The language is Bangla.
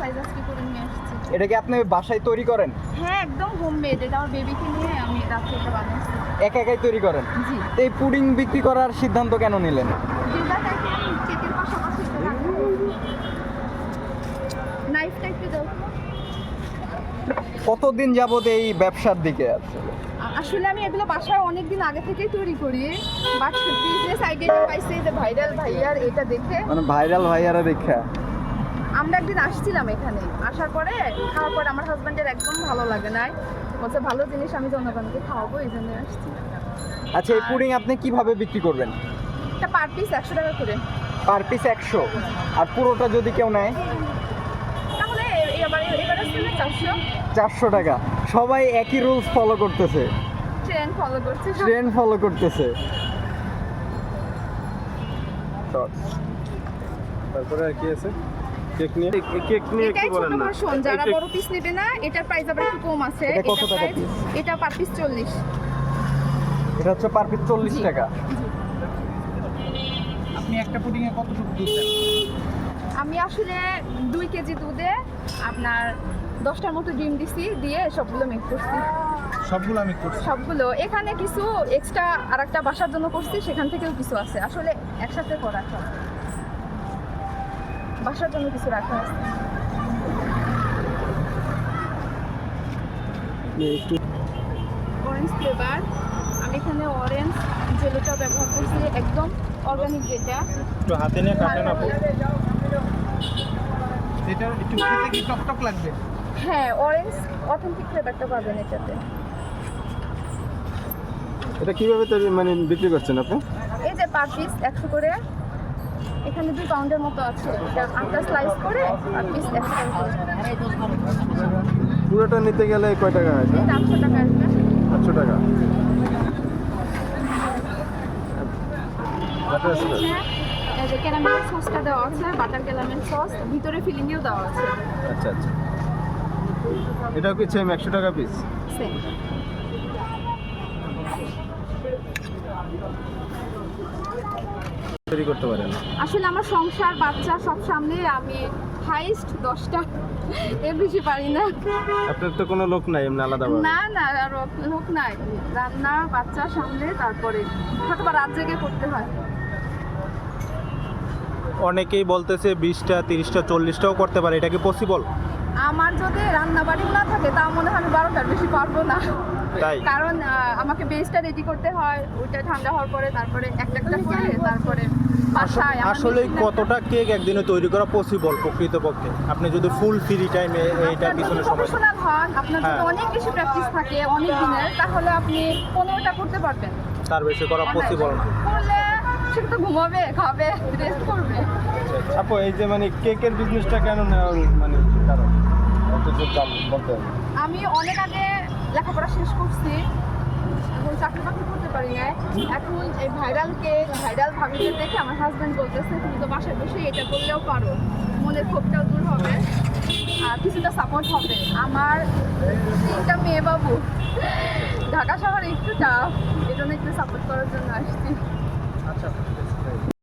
সাইজ আজকে করে নিয়ে আসছি। এটা কি আপনি বাসায় তৈরি করেন? হ্যাঁ একদম হোমমেড এটা আমার বেবিকে নিয়ে আমি এটা বানিয়েছি একা একাই তৈরি করেন? জি। তো এই পুডিং বিক্রি করার সিদ্ধান্ত কেন নিলেন? কেকের পাশাপাশি নাইফটা একটু দাও কতদিন যাবত এই ব্যবসার দিকে আছে? আসলে আমি এগুলো বাসায় অনেক দিন আগে থেকেই তৈরি করি বাট বিজনেস আইডিয়াটা পাইছি যে ভাইরাল ভাইয়ার এটা দেখে। মানে ভাইরাল ভাইয়ারা দেখা। আমরা একদিন আসছিলাম এখানে। আসার পরে খাওয়ার পরে আমার হাজব্যান্ডের একদম ভালো লাগে নাই বলছে ভালো জিনিস আমি জনগণকে খাওয়াবো এই জন্য আসছি। আচ্ছা এই পুডিং আপনি কীভাবে বিক্রি করবেন? এটা পার পিস একশো টাকা করে। পার পিস একশো। আর পুরোটা যদি কেউ নেয়? তাহলে এ- এবার এবার চারশো। চারশো টাকা। সবাই একই রুলস ফলো করতেছে। ট্রেন ফলো করছে সব। ট্রেন্ড ফলো করতেছে। তারপরে আর কি আছে? কেক নিয়ে? কেক নিয়ে একটু বলেন না? যারা বড় পিস নেবে না এটার প্রাইস আবার একটু কম আছে। এটা কত টাকা piece? এটা পার পিস চল্লিশ। এটা হচ্ছে পার পিস চল্লিশ জি। টাকা। আপনি একটা পুডিং এ কতটুকু দুধ দেন? আমি আসলে দুই কেজি দুধে আপনার দশটার মতো ডিম দিছি দিয়ে সবগুলো মেক করছি। সবগুলো আমি করছি। সবগুলো। এখানে কিছু এক্সট্রা আর একটা বাসার জন্য করছি সেখান থেকেও কিছু আছে। আসলে একসাথে করা সব বাসার জন্য কিছু রাখা আছে। অরেঞ্জ ফ্লেভার আমি এখানে অরেঞ্জ জেলোটা ব্যবহার করছি একদম অর্গানিক যেটা। একটু হাতে নিয়ে কাটেন আপু? যেটা একটু খেতে কি টকটক লাগবে। হ্যাঁ অরেঞ্জ অথেন্টিক ফ্লেভারটা পাবেন এটাতে। এটা কীভাবে তৈরি মানে বিক্রি করছেন আপু এই যে পার পিস একশো করে। এখানে দুই পাউন্ডের মতো আছে। এটা আটটা স্লাইস করে পিস পুরোটা নিতে গেলে কয় টাকা এটা আটশো টাকা আসবে আটশো টাকা। যে ক্যারামেল সসটা দেওয়া আছে বাটার ক্যারামেল সস ভিতরে দেওয়া আছে। আচ্ছা আচ্ছা। এটাও কি সেম একশো টাকা পিস সেম তৈরি করতে পারেন? আসলে আমার সংসার বাচ্চা সব সামনে আমি হাইস্ট দশটা এর বেশি পারি না। আপনার তো কোনো লোক নাই এমনি আলাদাভাবে না না আর লোক নাই। রান্না বাচ্চা সামনে তারপরে হয়তো বা রাত জেগে করতে হয়। অনেকেই বলতেছে বিশটা তিরিশটা চল্লিশটাও করতে পারে এটা কি পসিবল আমার যদি রান্না বাড়ি না থাকে তা মনে হয় আমি বারোটার বেশি পারব না। কারণ আমাকে বেসটা রেডি করতে হয় ওইটা ঠান্ডা হওয়ার পরে তারপরে একটা একটা করে তারপরে আসলে কতটা কেক একদিনে তৈরি করা পসিবল প্রকৃতপক্ষে? আপনি যদি ফুল ফ্রি টাইমে এইটা পিছনে সময় প্রফেশনাল হন আপনার যদি হ্যাঁ। অনেক বেশি প্র্যাকটিস থাকে অনেক দিনের তাহলে আপনি পনেরোটা করতে পারবেন। তার বেশি করা পসিবল না। করলে সে তো ঘুমাবে খাবে রেস্ট করবে। আপু এই যে মানে কেকের বিজনেসটা কেন নেওয়ার মানে কারণ? অত যে বলতে আমি অনেক আগে লেখাপড়া শেষ করছি। এখন চাকরি বাকরি করতে পারি না এখন এই ভাইরালকে, ভাইরাল ভাবিকে দেখে আমার হাজব্যান্ড বলতেছে, তুমি তো বাসায় বসে এটা করলেও পারো। মনের ক্ষোভটাও দূর হবে আর কিছুটা সাপোর্ট হবে। আমার তিনটা মেয়ে বাবু। ঢাকা শহরে একটু টাফ জন্য একটু সাপোর্ট করার জন্য আসছি। আচ্ছা